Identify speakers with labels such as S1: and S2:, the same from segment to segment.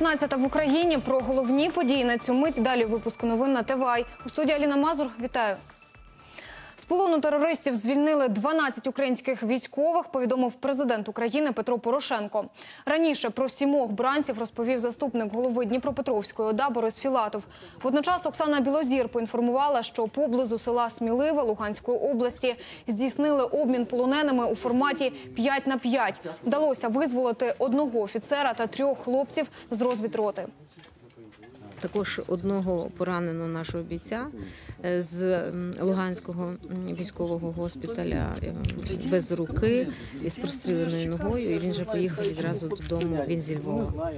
S1: 15 в Україні про головні події на цю мить. Далі випуску новин на ТВАЙ. У студії Аліна Мазур. Вітаю. Полону терористів звільнили 12 українських військових, повідомив президент України Петро Порошенко. Раніше про сімох бранців розповів заступник голови Дніпропетровської ОДА Борис Філатов. Водночас Оксана Білозір поінформувала, що поблизу села Сміливе Луганської області здійснили обмін полоненими у форматі 5 на 5. Вдалося визволити одного офіцера та трьох хлопців з розвідроти.
S2: Також одного пораненого нашого бійця е, з Луганського військового госпіталя е, без руки і з простріленою ногою. І він же поїхав відразу додому. Він зі Львова.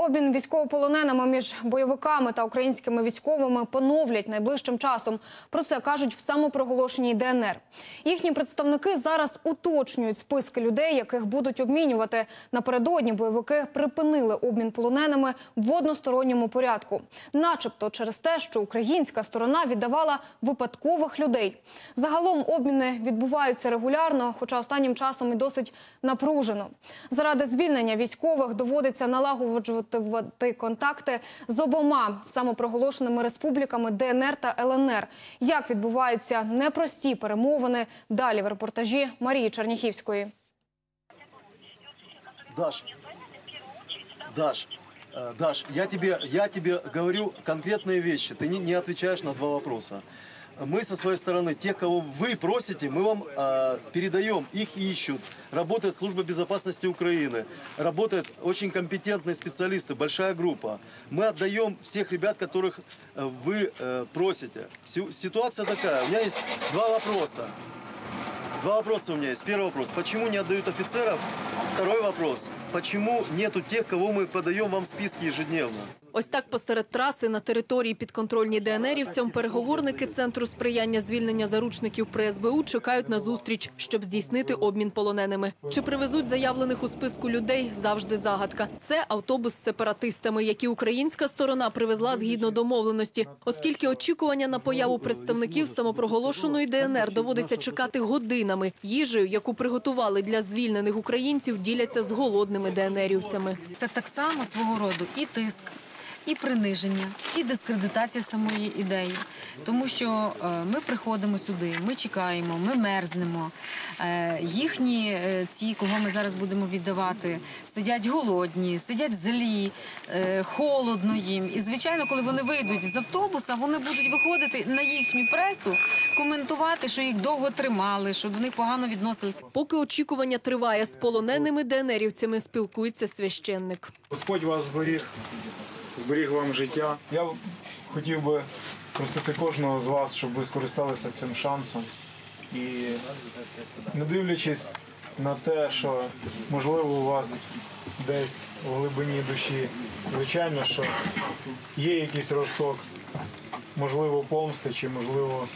S1: Обмін військовополоненими між бойовиками та українськими військовими поновлять найближчим часом. Про це кажуть в самопроголошеній ДНР. Їхні представники зараз уточнюють списки людей, яких будуть обмінювати. Напередодні бойовики припинили обмін полоненими в односторонньому порядку, начебто через те, що українська сторона віддавала випадкових людей. Загалом обміни відбуваються регулярно, хоча останнім часом і досить напружено. Заради звільнення військових доводиться налагоджувати контакти з обома самопроголошеними республіками ДНР та ЛНР. Як відбуваються непрості перемовини? Далі в репортажі Марії Черніхівської.
S3: Даш, Даш, э, Даш, я тебе, я тебе говорю конкретные вещи. Ты не, не отвечаешь на два вопроса. Мы со своей стороны, тех, кого вы просите, мы вам э, передаем, их ищут. Работает служба безопасности Украины, работают очень компетентные специалисты, большая группа. Мы отдаем всех ребят, которых э, вы э, просите. Си- Ситуация такая, у меня есть два вопроса. Два вопроса у меня есть. Первый вопрос. Почему не отдают офицеров? Второй вопрос. Почему нету тех, кого мы подаем вам в списке ежедневно?
S4: Ось так посеред траси на території підконтрольній ДНРівцям переговорники Центру сприяння звільнення заручників при СБУ чекають на зустріч, щоб здійснити обмін полоненими. Чи привезуть заявлених у списку людей завжди загадка. Це автобус з сепаратистами, які українська сторона привезла згідно домовленості, оскільки очікування на появу представників самопроголошеної ДНР доводиться чекати годинами. Їжею, яку приготували для звільнених українців, діляться з голодними ДНРівцями.
S5: Це так само свого роду і тиск, і приниження, і дискредитація самої ідеї. Тому що е, ми приходимо сюди, ми чекаємо, ми мерзнемо. Е, їхні е, ці, кого ми зараз будемо віддавати, сидять голодні, сидять злі, холодно їм. І звичайно, коли вони вийдуть з автобуса, вони будуть виходити на їхню пресу, коментувати, що їх довго тримали, що до них погано відносилися.
S4: Поки очікування триває з полоненими ДНРівцями, спілкується священник.
S6: Господь вас зберіг, зберіг вам життя. Я хотів би просити кожного з вас, щоб ви скористалися цим шансом. І не дивлячись на те, що можливо у вас десь в глибині душі, звичайно, що є якийсь росток, можливо, помсти чи можливо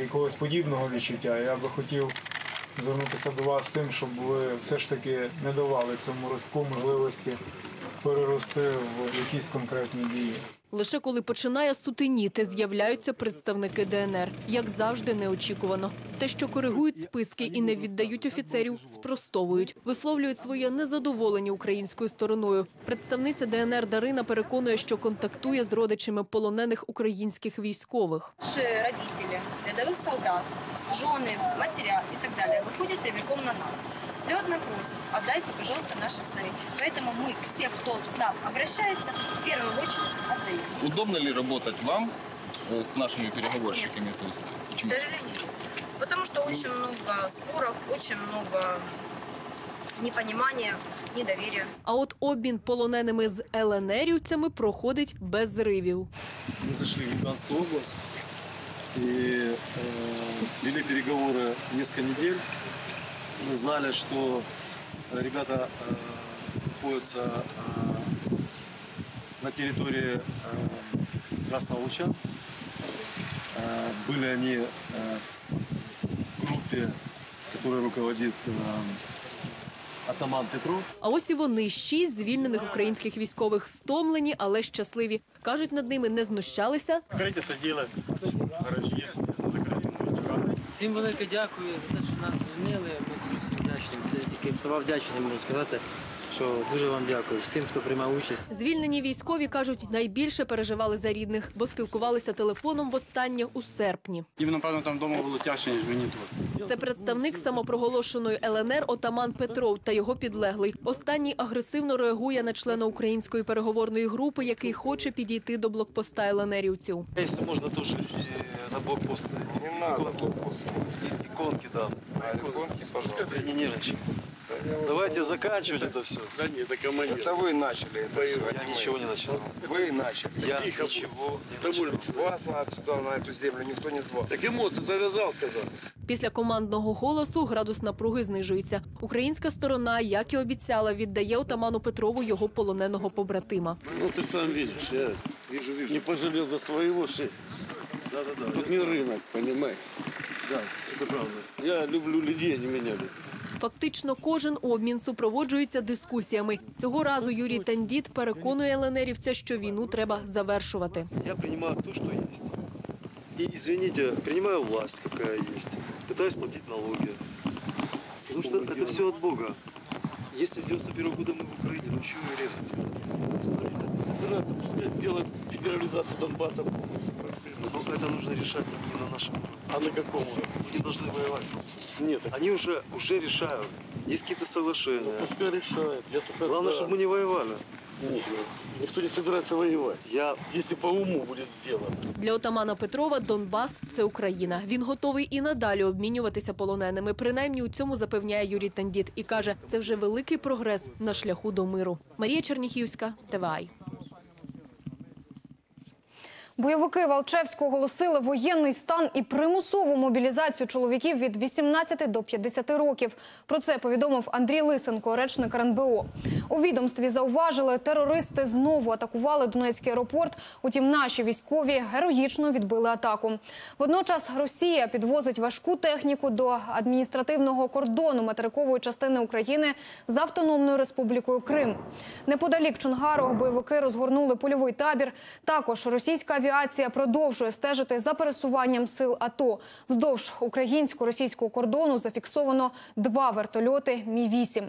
S6: якогось подібного відчуття. Я би хотів звернутися до вас з тим, щоб ви все ж таки не давали цьому ростку можливості перерости в якісь конкретні дії.
S4: Лише коли починає сутеніти, з'являються представники ДНР. Як завжди, неочікувано. Те, що коригують списки і не віддають офіцерів, спростовують, висловлюють своє незадоволення українською стороною. Представниця ДНР Дарина переконує, що контактує з родичами полонених українських військових.
S7: Наши родители, рядовых солдат, жены, матеря и так далее выходят прямиком на нас. Слезно просят, отдайте, пожалуйста, наших сыновей. Поэтому мы к всем, кто к нам обращается, в первую очередь отдаем.
S8: Удобно ли работать вам э, с нашими переговорщиками? То есть,
S7: К
S8: почему?
S7: сожалению, нет. Потому что очень много споров, очень много непонимания, недоверия.
S4: А от обмін полоненими з ЛНРівцями проходить без зривів.
S3: Мы зашли в Луганскую область и э, вели переговоры несколько недель. Мы знали, что э, ребята э, находятся э, на территории э, Красного Луча. Э, были они э, в группе, которой руководит э, атаман Петров.
S4: А ось і вони шість звільнених українських військових стомлені, але щасливі. кажуть, над ними не знущалися.
S9: Закриті сиділи в гаражі, закриті чекали.
S10: Всім велике дякую за те, що нас звільнили. Дуже тільки слова вдячності можу сказати. що дуже вам дякую всім, хто приймав участь.
S4: Звільнені військові кажуть, найбільше переживали за рідних, бо спілкувалися телефоном востаннє у серпні.
S9: Їм, напевно, там вдома було тяжче, ніж мені тут.
S4: Це представник самопроголошеної ЛНР отаман Петров та його підлеглий. Останній агресивно реагує на члена української переговорної групи, який хоче підійти до блокпоста ЛНРівців.
S3: Можно, тоже и на блокпост. Не надо блокпост. Иконки, да. иконки, пожалуйста. Не нервничай. Давайте заканчивать это все.
S9: Да ні, це командир.
S11: Это вы начали это все.
S3: Я ничего не начинал.
S11: Вы начали.
S3: Я ничего не начинал.
S11: Вас на отсюда, на эту землю никто не звал.
S9: Так емоції зав'язав, сказав.
S4: Після командного голосу градус напруги знижується. Українська сторона, як і обіцяла, віддає отаману Петрову його полоненого побратима.
S9: Ну ти сам бачиш, я
S3: Вижу, вижу.
S9: не пожалел за своего шесть.
S3: Да, да, да.
S9: Тут
S3: я
S9: не
S3: знаю.
S9: рынок, понимаешь?
S3: Да, это правда.
S9: Я люблю людей, они меня любят.
S4: Фактично кожен обмін супроводжується дискусіями. Цього разу Юрій Тандіт переконує ЛНРівця, що війну треба завершувати.
S3: Я принимаю то, что есть. И, извините, принимаю власть, какая есть. Пытаюсь платить налоги. Потому что это все от Бога. Если с 91 года мы в Украине, ну чего ее резать?
S9: Собираться, пускай сделать федерализацию Донбасса.
S3: Ну, это нужно решать не на нашем уровне.
S9: А на каком уровне?
S3: Мы не должны воевать просто.
S9: Нет, так
S3: Они уже, уже решают. Есть какие-то соглашения.
S9: пускай решает. Я только
S3: Главное,
S9: за.
S3: чтобы мы не воевали.
S9: Нет, никто не собирается воевать.
S3: Я
S9: Если по уму будет сделано.
S4: Для отамана Петрова Донбас це Україна. Він готовий і надалі обмінюватися полоненими. Принаймні у цьому запевняє Юрій Тандіт і каже, це вже великий прогрес на шляху до миру. Марія Черніхівська, ТВАЙ.
S1: Бойовики Валчевського оголосили воєнний стан і примусову мобілізацію чоловіків від 18 до 50 років. Про це повідомив Андрій Лисенко, речник РНБО. У відомстві зауважили, терористи знову атакували Донецький аеропорт. Утім, наші військові героїчно відбили атаку. Водночас Росія підвозить важку техніку до адміністративного кордону материкової частини України з Автономною Республікою Крим. Неподалік Чонгару бойовики розгорнули польовий табір. Також російська авіація продовжує стежити за пересуванням сил АТО. Вздовж українсько-російського кордону зафіксовано два вертольоти Мі-8.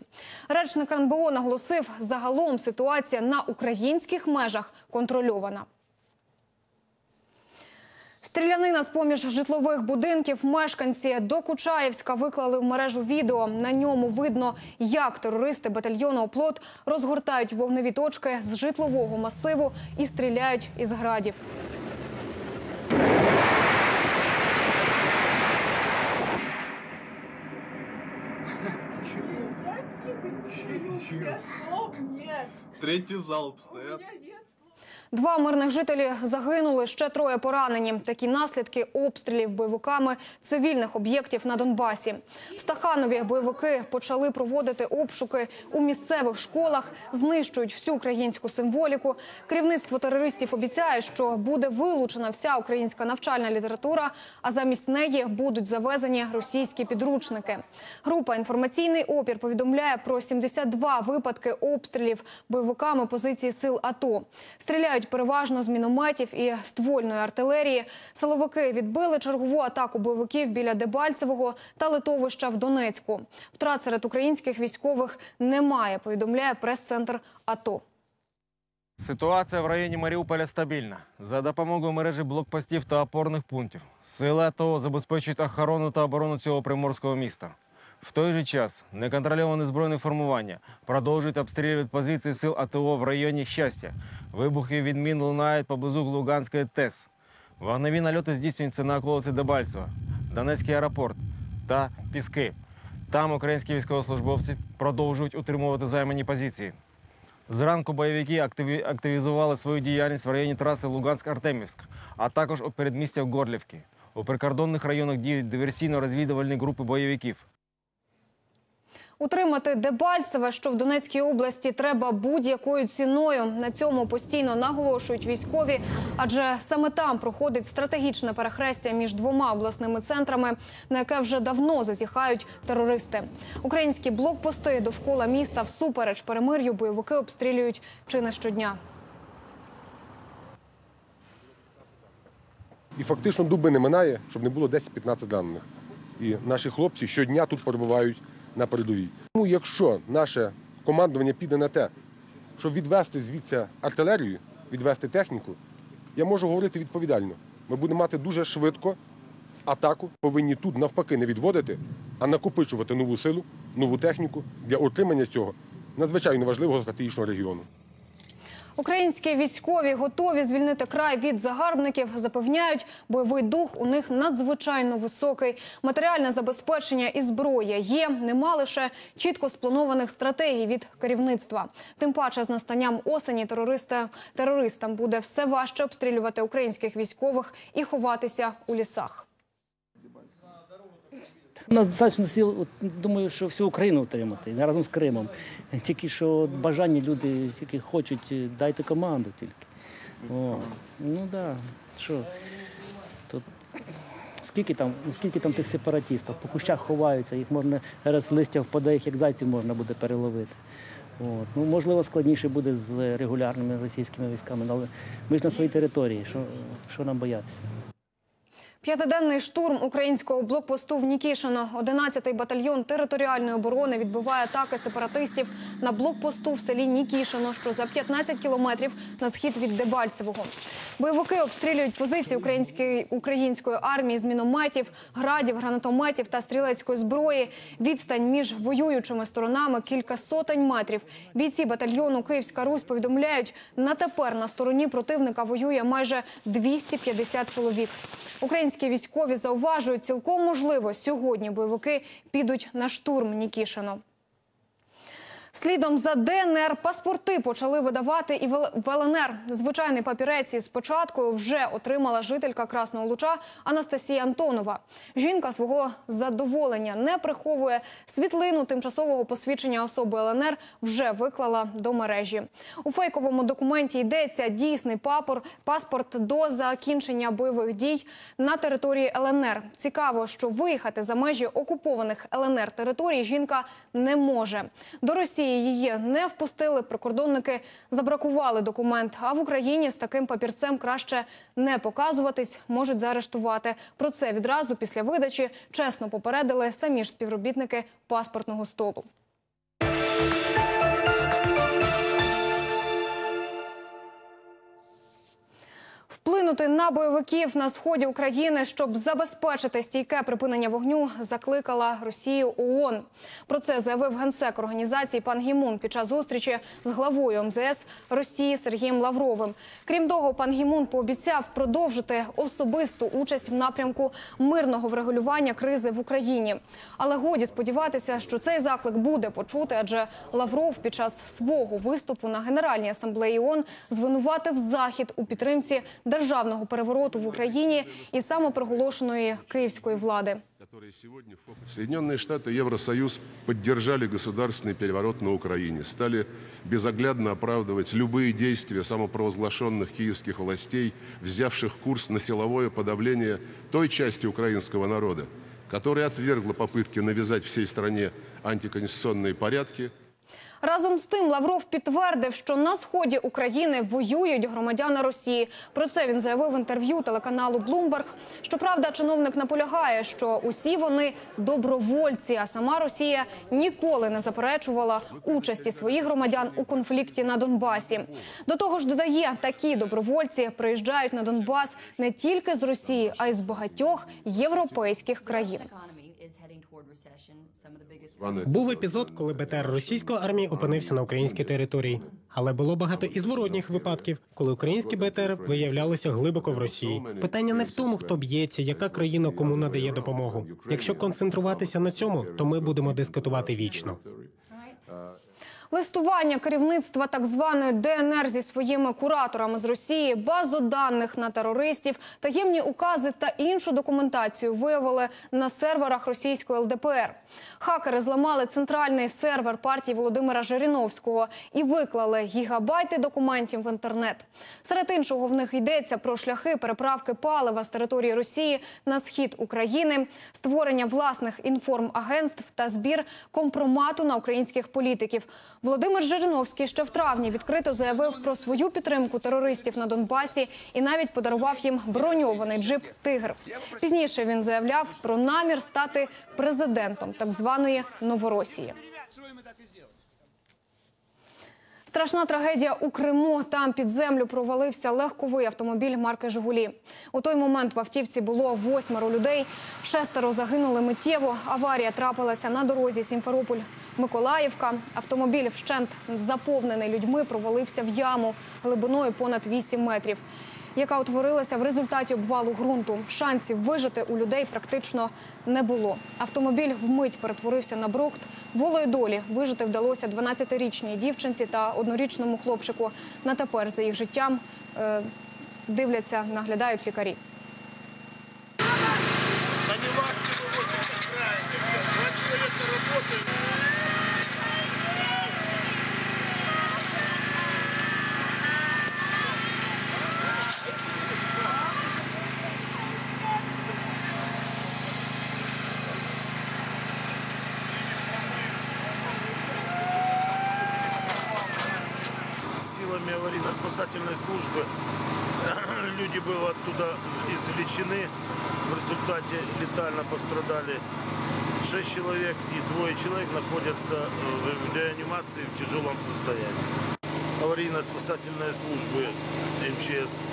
S1: Речник РНБО наголосив, загалом ситуація на українських межах контрольована. Стрілянина з поміж житлових будинків мешканці до Кучаєвська виклали в мережу відео. На ньому видно, як терористи батальйону «Оплот» розгортають вогневі точки з житлового масиву і стріляють із градів.
S8: Третій залп стоять.
S1: Два мирних жителі загинули, ще троє поранені. Такі наслідки обстрілів бойовиками цивільних об'єктів на Донбасі. В Стаханові бойовики почали проводити обшуки у місцевих школах, знищують всю українську символіку. Керівництво терористів обіцяє, що буде вилучена вся українська навчальна література, а замість неї будуть завезені російські підручники. Група інформаційний опір повідомляє про 72 випадки обстрілів бойовиками позиції сил АТО. Стріляють переважно з мінометів і ствольної артилерії. Силовики відбили чергову атаку бойовиків біля Дебальцевого та литовища в Донецьку. Втрат серед українських військових немає. Повідомляє прес-центр АТО.
S12: Ситуація в районі Маріуполя стабільна. За допомогою мережі блокпостів та опорних пунктів сили АТО забезпечують охорону та оборону цього приморського міста. В той же час неконтрольоване збройне формування продовжують обстрілювати позиції сил АТО в районі щастя. Вибухи від мін лунають поблизу Луганської ТЕС. Вогневі нальоти здійснюються на околиці Дебальцева, Донецький аеропорт та Піски. Там українські військовослужбовці продовжують утримувати займані позиції. Зранку бойовики активізували свою діяльність в районі траси Луганськ-Артемівськ, а також у передмістях Горлівки. У прикордонних районах діють диверсійно-розвідувальні групи бойовиків.
S1: Утримати Дебальцеве, що в Донецькій області, треба будь-якою ціною. На цьому постійно наголошують військові, адже саме там проходить стратегічне перехрестя між двома обласними центрами, на яке вже давно зазіхають терористи. Українські блокпости довкола міста всупереч перемир'ю бойовики обстрілюють чи не щодня.
S13: І фактично дуби не минає, щоб не було 10-15 ранених. І наші хлопці щодня тут перебувають на передовій. Тому якщо наше командування піде на те, щоб відвести звідси артилерію, відвести техніку, я можу говорити відповідально. Ми будемо мати дуже швидко атаку, повинні тут навпаки не відводити, а накопичувати нову силу, нову техніку для отримання цього надзвичайно важливого стратегічного регіону.
S1: Українські військові готові звільнити край від загарбників. Запевняють, бойовий дух у них надзвичайно високий. Матеріальне забезпечення і зброя є. Нема лише чітко спланованих стратегій від керівництва. Тим паче, з настанням осені терориста терористам буде все важче обстрілювати українських військових і ховатися у лісах.
S14: У нас достатньо сил, думаю, що всю Україну втримати разом з Кримом. Тільки що бажання люди тільки хочуть, е, дайте команду тільки. О, ну так, да, що тут. Скільки там, ну, скільки там тих сепаратистів, по кущах ховаються, їх можна раз листя впаде, їх як зайців можна буде переловити. От. Ну, можливо, складніше буде з регулярними російськими військами, але ми ж на своїй території, що, що нам боятися?
S1: П'ятиденний штурм українського блокпосту в Нікішино. 11-й батальйон територіальної оборони відбиває атаки сепаратистів на блокпосту в селі Нікішино, що за 15 кілометрів на схід від Дебальцевого. Бойовики обстрілюють позиції української, української армії з мінометів, градів, гранатометів та стрілецької зброї. Відстань між воюючими сторонами кілька сотень метрів. Бійці батальйону Київська Русь повідомляють, на тепер на стороні противника воює майже 250 чоловік. Українські військові зауважують, цілком можливо, сьогодні бойовики підуть на штурм Нікішино. Слідом за ДНР паспорти почали видавати і в ЛНР. Звичайний папірець із початкою вже отримала жителька Красного Луча Анастасія Антонова. Жінка свого задоволення не приховує. Світлину тимчасового посвідчення особи ЛНР вже виклала до мережі. У фейковому документі йдеться дійсний папор, паспорт до закінчення бойових дій на території ЛНР. Цікаво, що виїхати за межі окупованих ЛНР територій жінка не може. До Росії її не впустили. Прикордонники забракували документ. А в Україні з таким папірцем краще не показуватись, можуть заарештувати. Про це відразу після видачі чесно попередили самі ж співробітники паспортного столу. Вплинути на бойовиків на сході України, щоб забезпечити стійке припинення вогню, закликала Росію ООН. Про це заявив генсек організації пан Гімун під час зустрічі з главою МЗС Росії Сергієм Лавровим. Крім того, пан Гімун пообіцяв продовжити особисту участь в напрямку мирного врегулювання кризи в Україні. Але годі сподіватися, що цей заклик буде почути, адже Лавров під час свого виступу на Генеральній асамблеї ООН звинуватив Захід у підтримці державного перевороту в Україні і самопроголошеної київської влади.
S15: Соединенные Штаты и Евросоюз поддержали государственный переворот на Украине, стали безоглядно оправдывать любые действия самопровозглашенных киевских властей, взявших курс на силовое подавление той части украинского народа, которая отвергла попытки навязать всей стране антиконституционные порядки,
S1: Разом з тим Лавров підтвердив, що на сході України воюють громадяни Росії. Про це він заявив в інтерв'ю телеканалу Bloomberg. Щоправда, чиновник наполягає, що усі вони добровольці, а сама Росія ніколи не заперечувала участі своїх громадян у конфлікті на Донбасі. До того ж, додає, такі добровольці приїжджають на Донбас не тільки з Росії, а й з багатьох європейських країн.
S16: Був епізод, коли БТР російської армії опинився на українській території, але було багато і зворотніх випадків, коли українські БТР виявлялися глибоко в Росії. Питання не в тому, хто б'ється, яка країна кому надає допомогу. Якщо концентруватися на цьому, то ми будемо дискутувати вічно.
S1: Листування керівництва так званої ДНР зі своїми кураторами з Росії, базу даних на терористів, таємні укази та іншу документацію виявили на серверах російської ЛДПР. Хакери зламали центральний сервер партії Володимира Жириновського і виклали гігабайти документів в інтернет. Серед іншого в них йдеться про шляхи переправки палива з території Росії на схід України, створення власних інформагентств та збір компромату на українських політиків. Володимир Жириновський ще в травні відкрито заявив про свою підтримку терористів на Донбасі і навіть подарував їм броньований джип Тигр. Пізніше він заявляв про намір стати президентом так званої Новоросії. Страшна трагедія у Криму. Там під землю провалився легковий автомобіль марки Жигулі. У той момент в автівці було восьмеро людей. Шестеро загинули миттєво. Аварія трапилася на дорозі Сімферополь-Миколаївка. Автомобіль вщент заповнений людьми провалився в яму глибиною понад 8 метрів яка утворилася в результаті обвалу ґрунту. Шансів вижити у людей практично не було. Автомобіль вмить перетворився на брухт. Волою долі вижити вдалося 12-річній дівчинці та однорічному хлопчику. На тепер за їх життям е, дивляться, наглядають лікарі.
S17: Силами аварийно-спасательной службы люди были оттуда извлечены. В результате летально пострадали 6 человек и двое человек находятся э, в реанимации в тяжелом состоянии. Аварийно-спасательные службы МЧС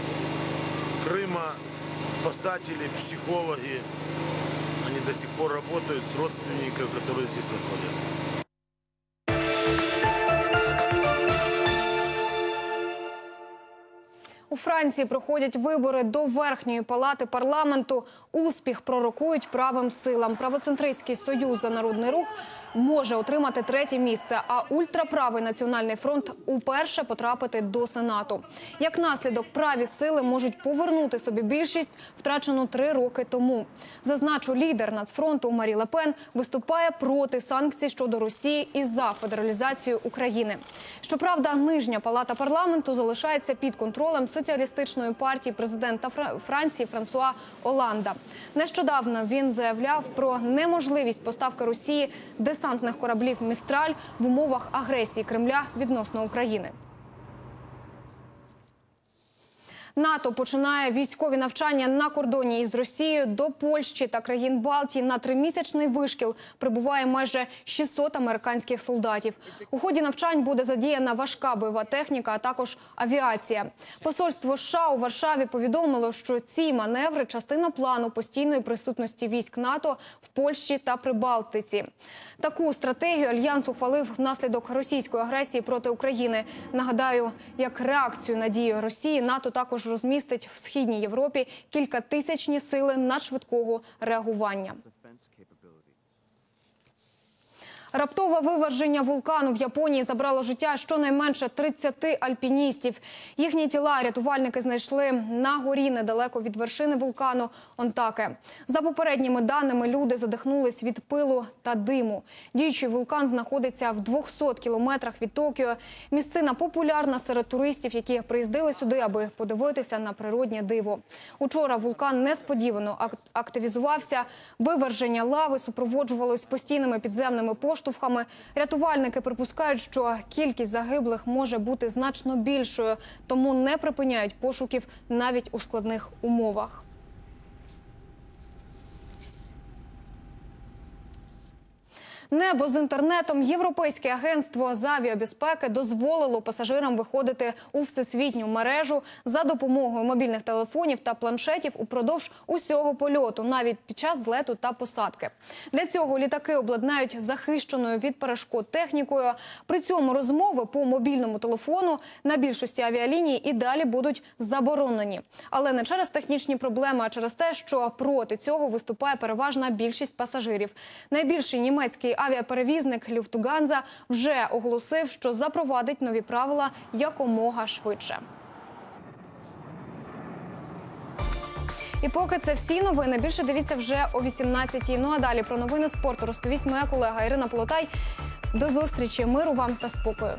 S17: Крыма, спасатели, психологи, они до сих пор работают с родственниками, которые здесь находятся.
S1: У Франції проходять вибори до верхньої палати парламенту. Успіх пророкують правим силам. Правоцентристський союз за народний рух може отримати третє місце. А ультраправий національний фронт уперше потрапити до сенату. Як наслідок, праві сили можуть повернути собі більшість, втрачену три роки тому. Зазначу, лідер нацфронту Марі Лепен виступає проти санкцій щодо Росії і за федералізацію України. Щоправда, нижня палата парламенту залишається під контролем соціалістичної партії президента Франції Франсуа Оланда. Нещодавно він заявляв про неможливість поставки Росії десантних кораблів Містраль в умовах агресії Кремля відносно України. НАТО починає військові навчання на кордоні із Росією до Польщі та країн Балтії. На тримісячний вишкіл прибуває майже 600 американських солдатів. У ході навчань буде задіяна важка бойова техніка, а також авіація. Посольство США у Варшаві повідомило, що ці маневри частина плану постійної присутності військ НАТО в Польщі та Прибалтиці. Таку стратегію альянс ухвалив внаслідок російської агресії проти України. Нагадаю, як реакцію на дії Росії НАТО також розмістить в східній Європі кількатисячні сили надшвидкого реагування. Раптове виверження вулкану в Японії забрало життя щонайменше 30 альпіністів. Їхні тіла рятувальники знайшли на горі недалеко від вершини вулкану Онтаке. За попередніми даними, люди задихнулись від пилу та диму. Діючий вулкан знаходиться в 200 кілометрах від Токіо. Місцина популярна серед туристів, які приїздили сюди, аби подивитися на природнє диво. Учора вулкан несподівано ак- активізувався. Виверження лави супроводжувалось постійними підземними поштовхами. Рятувальники припускають, що кількість загиблих може бути значно більшою, тому не припиняють пошуків навіть у складних умовах. Небо з інтернетом Європейське агентство з авіабезпеки дозволило пасажирам виходити у всесвітню мережу за допомогою мобільних телефонів та планшетів упродовж усього польоту, навіть під час злету та посадки. Для цього літаки обладнають захищеною від перешкод технікою. При цьому розмови по мобільному телефону на більшості авіаліній і далі будуть заборонені, але не через технічні проблеми, а через те, що проти цього виступає переважна більшість пасажирів. Найбільший німецький авіаперевізник Люфтуганза вже оголосив, що запровадить нові правила якомога швидше. І поки це всі новини. Більше дивіться вже о 18-й. Ну а далі про новини спорту розповість моя колега Ірина Полотай. До зустрічі, миру вам та спокою.